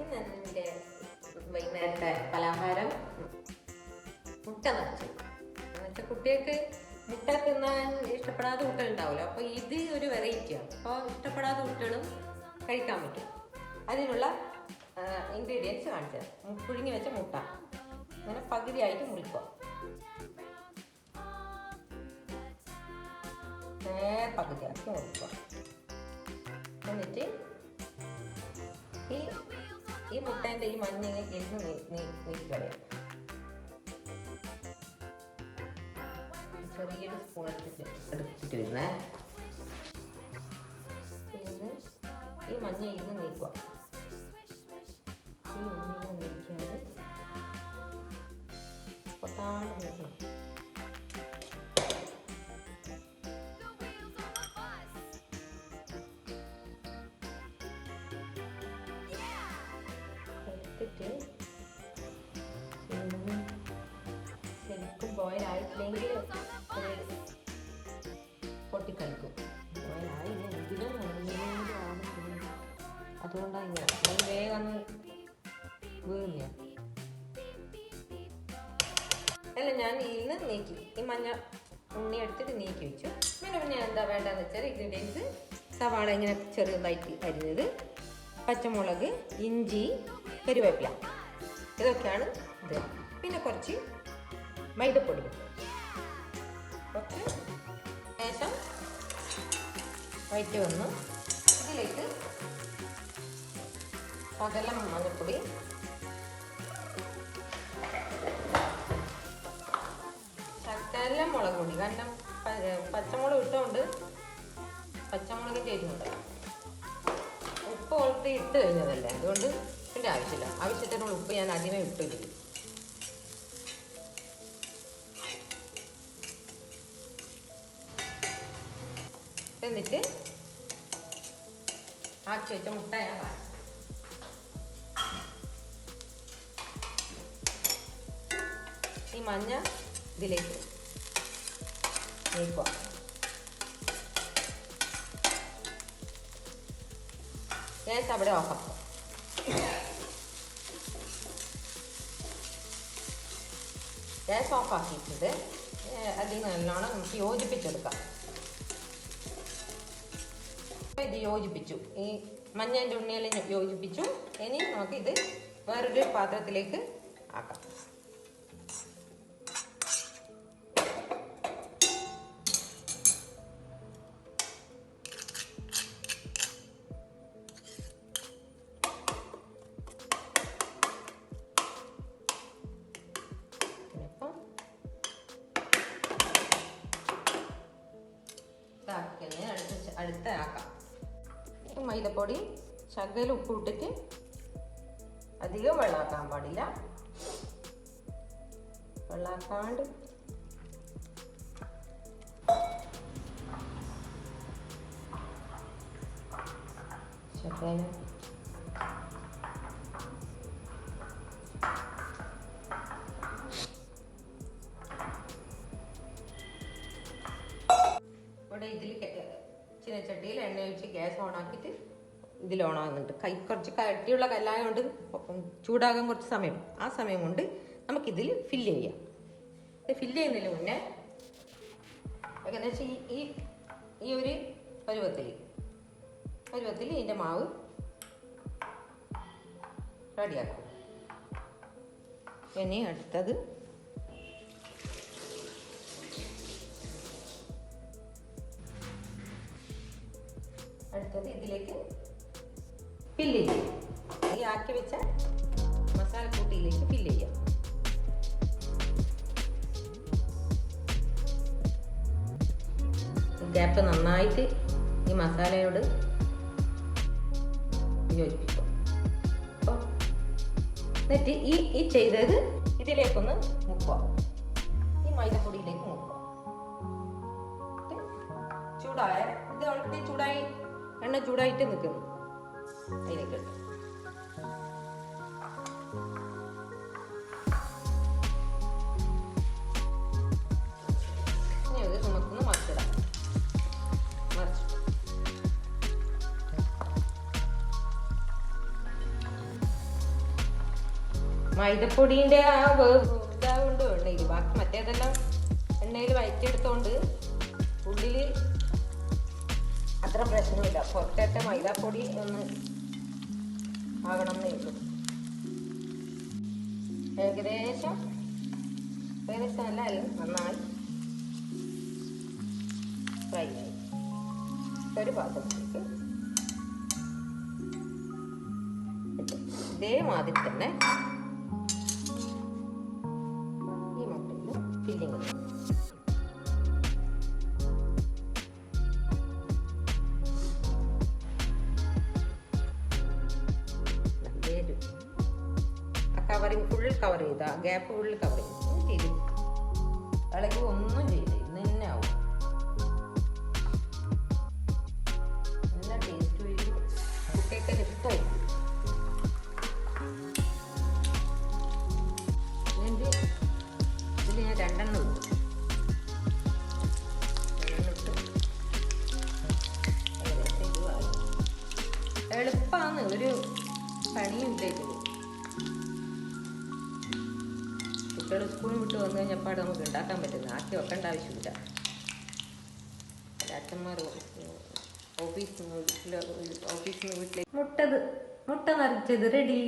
ഇന്ന് എന്റെ വൈകുന്നേരത്തെ പലഹാരം മുട്ട നിറച്ചു എന്നുവെച്ചാൽ കുട്ടികൾക്ക് മുട്ട തിന്നാൻ ഇഷ്ടപ്പെടാത്ത കുട്ടികളുണ്ടാവുമല്ലോ അപ്പോൾ ഇത് ഒരു വെറൈറ്റിയാണ് അപ്പോൾ ഇഷ്ടപ്പെടാത്ത കുട്ടികളും കഴിക്കാൻ പറ്റും. അതിനുള്ള ഇൻഗ്രീഡിയൻസ് കാണിച്ചത് പുഴുങ്ങി വെച്ച മുട്ട. അങ്ങനെ പകുതിയായിട്ട് മുറിക്കുക. പകുതിയാക്കി മുറിക്കുക. ഈ മുട്ടേന്റെ ഈ മഞ്ഞ എരിഞ്ഞ് നീക്കിക്കളയാം. ചെറിയൊരു സ്പൂൺ എടുത്തിട്ട് എടുത്തിട്ട് വരുന്നേ പിന്നെ ഈ മഞ്ഞ ഇരുന്ന് നീക്കുക. ഈ മഞ്ഞ നീക്കിയാൽ നീക്കണം പിന്നെ ശരിക്കും ബോയിലായിട്ടില്ലെങ്കിൽ പൊട്ടിക്കളിക്കും അതുകൊണ്ടാണ് വേഗം വീഴുന്ന. അല്ല ഞാൻ ഇതിൽ നീക്കി ഈ മഞ്ഞ ഉണ്ണി എടുത്തിട്ട് നീക്കി വെച്ചു. പിന്നെ പിന്നെ എന്താ വേണ്ടതെന്ന് വെച്ചാൽ ഇൻഗ്രീഡിയൻസ് സവാള ഇങ്ങനെ ചെറുതായിട്ട് അരിഞ്ഞത് പച്ചമുളക് ഇഞ്ചി കരുവേപ്പില. ഇതൊക്കെയാണ് ഇത്. പിന്നെ കുറച്ച് മൈദപ്പൊടി. കുറച്ച് ശേഷം വയറ്റി വന്നു ഇതിലേക്ക് പകലം മഞ്ഞൾപ്പൊടി. ശകലം മുളക് പൊടി. കാരണം പച്ചമുളക് ഇട്ടുകൊണ്ട് പച്ചമുളകിന്റെ എരിവുണ്ട് ഉപ്പ് ഓൾറെഡി ഇട്ട് കഴിഞ്ഞതല്ലേ? അതുകൊണ്ട് ഇതിന്റെ ആവശ്യമില്ല ആവശ്യത്തിനുള്ള ഉപ്പ് ഞാൻ ആദ്യമേ ഇട്ടില്ല എന്നിട്ട് ആ ചേച്ച മുട്ട ഞാൻ വാങ്ങി ഈ മഞ്ഞ ഇതിലേക്ക് നീക്കുക ഗ്യാസ് അവിടെ ഓഫാക്കും ഗ്യാസ് ഓഫാക്കിയിട്ടുണ്ട് അതിൽ നല്ലോണം നമുക്ക് യോജിപ്പിച്ചെടുക്കാം. ഇത് യോജിപ്പിച്ചു. ഈ മഞ്ഞന്റെ ഉണ്ണിയെല്ലാം യോജിപ്പിച്ചു. ഇനി നമുക്ക് ഇത് വേറൊരു പാത്രത്തിലേക്ക് ആക്കാം. മൈദപ്പൊടി ശകലം ഉപ്പ് ഇട്ടിട്ട് അധികം വെള്ളമാക്കാൻ പാടില്ല. വെള്ളാക്കാണ്ട്. ശകലം ചീനച്ചട്ടിയിൽ എണ്ണ ഒഴിച്ച് ഗ്യാസ് ഓൺ ആക്കിയിട്ട് ഇതിൽ ഓൺ ആകുന്നുണ്ട്. കൈ കുറച്ച് കട്ടിയുള്ള കല്ലായതുകൊണ്ട് കൊണ്ട് ചൂടാകാൻ കുറച്ച് സമയം. ആ സമയം കൊണ്ട് നമുക്കിതിൽ ഫില്ല് ചെയ്യാം. ഇത് ഫില്ല് ചെയ്യുന്നതിന് മുന്നേ എന്താ ഈ ഈ ഈ ഒരു പരുവത്തിൽ പരുവത്തിൽ ഇതിന്റെ മാവ് റെഡിയാക്കാം. ഇനി അടുത്തത് അടുത്തത് ഇതിലേക്ക് ഫില്ല് ചെയ്യും. ഈ ആക്കി വെച്ച മസാലക്കൂട്ടിയിലേക്ക് ഫില്ല് ചെയ്യാം. ഗ്യാപ്പ് നന്നായിട്ട് ഈ മസാലയോട് യോജിപ്പിക്കും. അപ്പോൾ എന്നിട്ട് ഈ ഈ ചെയ്തത് ഇതിലേക്കൊന്ന് മുക്കുക. ഈ മൈദപ്പൊടിയിലേക്ക് മുക്കുക. ചൂടായ ഇത് ഓൾറെഡി ചൂടായി ചൂടായിട്ട് നിൽക്കുന്നു. അതിലേക്ക് ഇട്ട്. മൈദപ്പൊടിന്റെ ആ ഇതാകൊണ്ട് എണ്ണയിൽ ബാക്കി മറ്റേതെല്ലാം എണ്ണയിൽ വയറ്റിയെടുത്തോണ്ട് ഉള്ളിൽ അത്ര പ്രശ്നമില്ല. പുറത്തേറ്റ മൈദാപ്പൊടി ഒന്ന് ആകണം എന്നേ ഉള്ളൂ. ഏകദേശം ഏകദേശം അല്ല നന്നായി ഫ്രൈ ആയി. ഒരു പാത്രത്തിലേക്ക് ഇതേമാതിരി തന്നെ കവറിങ് ഫുൾ കവർ ചെയ്ത ഗ്യാപ്പ് ഫുൾ കവർ ചെയ്തു ഇളകി ഒന്നും ചെയ്ത് ഇന്ന് ആവും. നല്ല ഞാൻ രണ്ടെണ്ണം രണ്ടെണ്ണം ഒരു പണിയും ഇല്ല കുട്ടികൾ സ്കൂളിൽ വിട്ട് വന്നു കഴിഞ്ഞപ്പോൾ നമുക്ക് ഉണ്ടാക്കാൻ പറ്റുന്ന ആക്കി വെക്കേണ്ട ആവശ്യമില്ല. അച്ഛന്മാർ ഓഫീസിൽ നിന്ന് വീട്ടിൽ ഓഫീസിൽ നിന്ന് വീട്ടിലേക്ക് മുട്ടത് മുട്ട നിറച്ചത് റെഡി.